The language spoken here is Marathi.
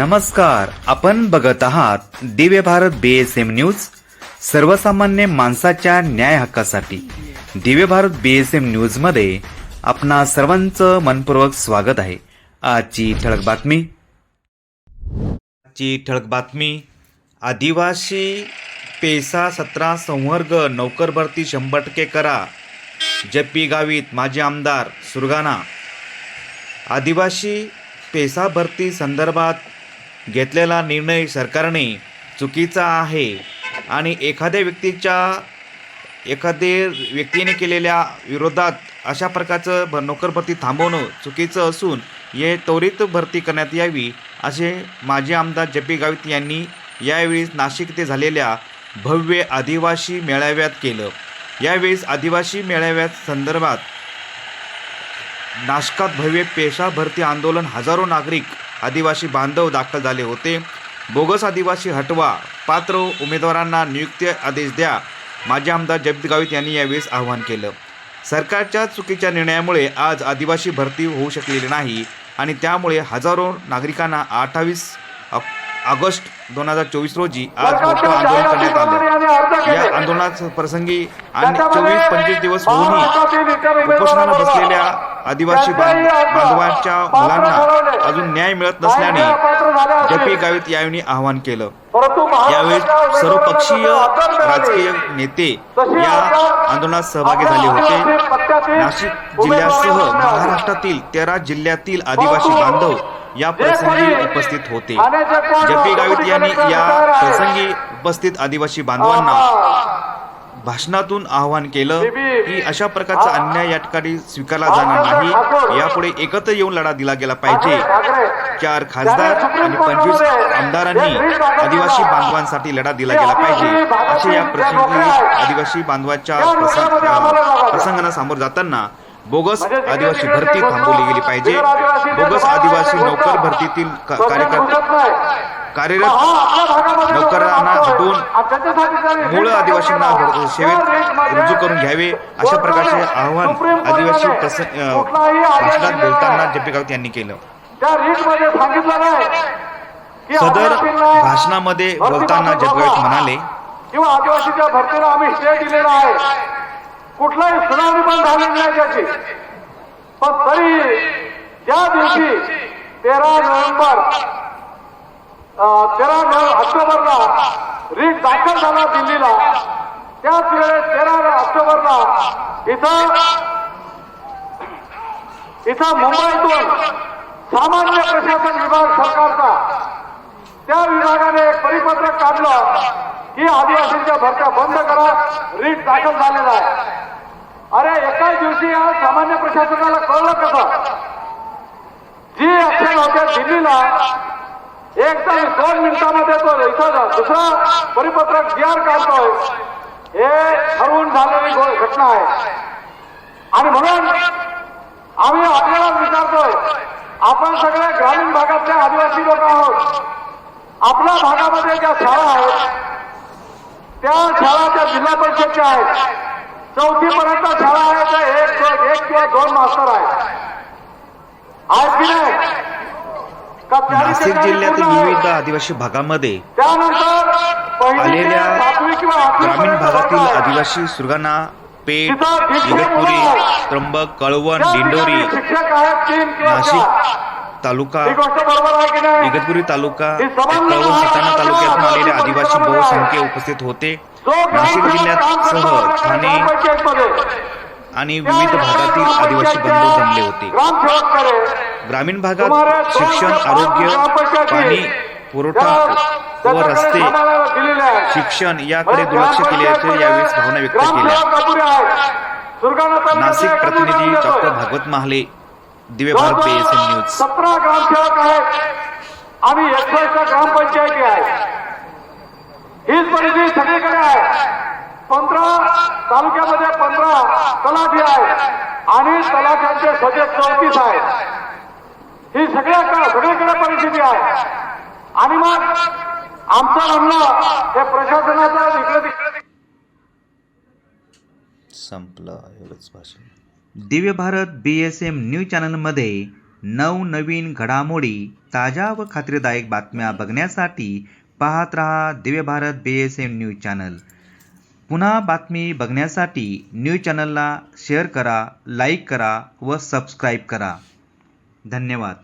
नमस्कार आपण बघत आहात Divya Bharat B S M news सर्वसामान्य माणसाच्या न्याय हक्कासाठी. दिव्य भारत बी एस न्यूजमध्ये आपणा सर्वांचं मनपूर्वक स्वागत आहे. आजची ठळक बातमी. आजची ठळक बातमी. आदिवासी पेसा सतरा संवर्ग नोकर भरती शंभर टक्के करा. जप्पी गावीत माजी आमदार सुरगाणा. आदिवासी पेसा भरती संदर्भात घेतलेला निर्णय सरकारने चुकीचा आहे. आणि एखाद्या व्यक्तीच्या एखाद्या व्यक्तीने केलेल्या विरोधात अशा प्रकारचं भ नोकर भरती थांबवणं चुकीचं असून हे त्वरित भरती करण्यात यावी असे माजी आमदार जपी गावित यांनी यावेळी नाशिक येथे झालेल्या भव्य आदिवासी मेळाव्यात केलं. यावेळेस आदिवासी मेळाव्यात संदर्भात नाशकात भव्य पेशा भरती आंदोलन हजारो नागरिक आदिवासी बांधव दाखल झाले होते. बोगस आदिवासी हटवा पात्र उमेदवारांना नियुक्ती आदेश द्या माजी आमदार जगदीप गावित यांनी यावेळेस आवाहन केलं. सरकारच्या चुकीच्या निर्णयामुळे आज आदिवासी भरती होऊ शकलेली नाही आणि त्यामुळे हजारो नागरिकांना अठ्ठावीस ऑगस्ट दोन हजार चोवीस रोजी आज मोठं आंदोलन करण्यात आलं. या आंदोलनात प्रसंगी आणि चोवीस पंचवीस दिवस होऊनही उपोषणाला बसलेल्या आदिवासी बांधवांच्या मुलांना अजून न्याय मिळत नसल्याने जपी गावित यावेळी आवाहन केलं. यावेळी सर्वपक्षीय राजकीय नेते या आंदोलनात सहभागी झाले होते. नाशिक जिल्ह्यासह महाराष्ट्रातील तेरा जिल्ह्यातील आदिवासी बांधव या प्रसंगी उपस्थित होते. जपी गावित यांनी या प्रसंगी उपस्थित आदिवासी बांधवांना भाषणातून आवाहन केलं की अशा प्रकारचा अन्याय या ठिकाणी स्वीकारला जाणार नाही. यापुढे एकत्र येऊन लढा दिला गेला पाहिजे. चार खासदार आणि पंचवीस आमदारांनी आदिवासी बांधवांसाठी लढा दिला गेला पाहिजे. असे या प्रसंगी आदिवासी बांधवाच्या प्रसंगांना सामोर जाताना बोगस आदिवासी भरती थांबवली गेली पाहिजे. बोगस आदिवासी नोकर भरतीतील कार्यकर्ते कार्यरत नोकरांना हटवून मूळ आदिवासींना सेवेत रुजू करून घ्यावे अशा प्रकारचे आवाहन आदिवासी भाषणात बोलताना जप्पी गावित यांनी केलं. सदर भाषणामध्ये बोलताना द्यावा. म्हणाले. किंवा आदिवासीच्या भरतीला आम्ही स्टे दिलेला आहे. कुठलाही सुनावणी पण झालेली नाही त्याची. पण तरी त्या दिवशी तेरा नोव्हेंबर तेरा ऑक्टोबरला रीट दाखल झाला दिल्लीला त्याच वेळेस तेरा ऑक्टोबरला इथं इथं मुंबईतून सामान्य प्रशासन विभाग सरकारचा त्या विभागाने एक परिपत्रक काढलं की आदिवासींच्या भरत्या बंद करा रीट दाखल झालेला एकाच दिवशी या सामान्य प्रशासनाला कळलं कसं? जी ऍक्शन होते दिल्लीला एकदम दोन मिनिटांमध्ये तो इथं दुसरा परिपत्रक जी आर काढतोय. हे ठरवून झालेली घटना आहे. आणि म्हणून आम्ही आपल्याला विचारतोय आपण सगळे ग्रामीण भागातले आदिवासी लोक आहोत. आपल्या भागामध्ये ज्या शाळा आहेत त्या शाळा त्या जिल्हा परिषदच्या आहेत. चौथीपर्यंत शाळा आहेत त्या एक दोन एक किंवा दोन मास्तर आहेत आहेत की नाही नाशिक जिल्ह्यातील? विविध आदिवासी भागामध्ये आलेल्या ग्रामीण भागातील. आदिवासी सुरगाणा पेठ इगतपुरी. त्र्यंबक कळवण दिंडोरी नाशिक तालुका इगतपुरी तालुका कळवण सटाणा तालुक्यातून आलेले आदिवासी बहुसंख्य. उपस्थित होते नाशिक जिल्ह्यात सह ठाणे आणि विविध भागातील आदिवासी बंधू जमले होते. ग्रामीण भागात शिक्षण आरोग्य पाणी पुरवठा व रस्ते शिक्षण याकडे दुर्लक्ष केल्याचे यावेळी भावना व्यक्त केल्या. नाशिक प्रतिनिधी doctor Bhagwat Mahale Divya Bharat BSN news सतरा ग्रामसेवक आहेत. आणि एकसष्ट ग्रामपंचायती आहेत हीच परिस्थिती सगळीकडे आहे पंधरा तालुक्यामध्ये पंधरा तलाठी आहेत आणि बजेट चौतीस आहे. ही सगळ्या सगळीकडे परिस्थिती आहे. आणि मग आमचं म्हणणं हे प्रशासनाचं इकडे तिकडे संपलं एवढंच भाषण. Divya Bharat B S M news चॅनलमध्ये नवनवीन घडामोडी ताज्या व खात्रीदायक बातम्या बघण्यासाठी पाहत रहा Divya Bharat B S M news channel. पुन्हा बातमी बघण्यासाठी न्यूज चॅनलला शेअर करा लाईक करा व सबस्क्राईब करा. धन्यवाद.